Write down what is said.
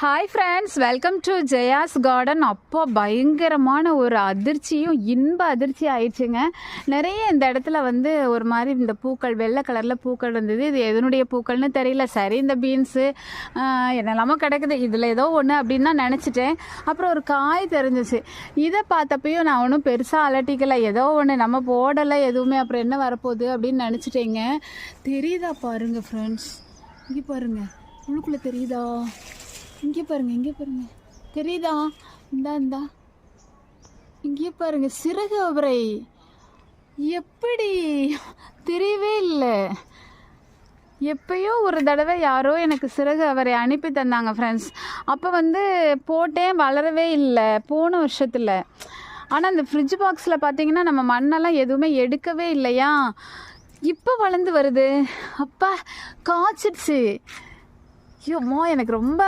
Hi friends welcome to Jaya's garden அப்போ பயங்கரமான ஒரு அதிர்ச்சியும் இன்ப அதிர்ச்சி ஆயிடுச்சுங்க. நிறைய இந்த இடத்துல வந்து ஒரு மாதிரி இந்த பூக்கள் வெள்ளை கலரில் பூக்கள் இருந்தது இது எதனுடைய பூக்கள்னு தெரியல. சரி இந்த பீன்ஸு என்னெல்லாமோ கிடக்குது. இதில் ஏதோ ஒன்று அப்படின்னு தான் நினச்சிட்டேன். அப்புறம் ஒரு காய் தெரிஞ்சிச்சு. இதை பார்த்தப்பையும் நான் ஒன்றும் பெருசாக அலட்டிக்கலை. ஏதோ ஒன்று நம்ம போடலை எதுவுமே. அப்புறம் என்ன வரப்போகுது அப்படின்னு நினச்சிட்டேங்க. தெரியுதா பாருங்கள் ஃப்ரெண்ட்ஸ் இங்கே பாருங்கள் உள்ளுக்குள்ளே தெரியுதா? இங்கே பாருங்க இங்கே பாருங்க. தெரியுதா? இந்தா இந்தா. இங்கே பாருங்க சிறகு அவரை. எப்படி? தெரியவே இல்லை. எப்பயோ ஒரு தடவை யாரோ எனக்கு சிறகு அவரை அனுப்பி தந்தாங்க ஃப்ரெண்ட்ஸ் அப்போ வந்து போட்டேன் வளரவே இல்லை போன வருஷத்தில். ஆனால் அந்த ஃப்ரிட்ஜ் பாக்ஸில் பார்த்தீங்கன்னா நம்ம மண்ணெல்லாம் எதுவுமே எடுக்கவே இல்லையா? இப்போ வளர்ந்து வருது. அப்பா காய்ச்சிடுச்சு. ஐயோம்மா எனக்கு ரொம்ப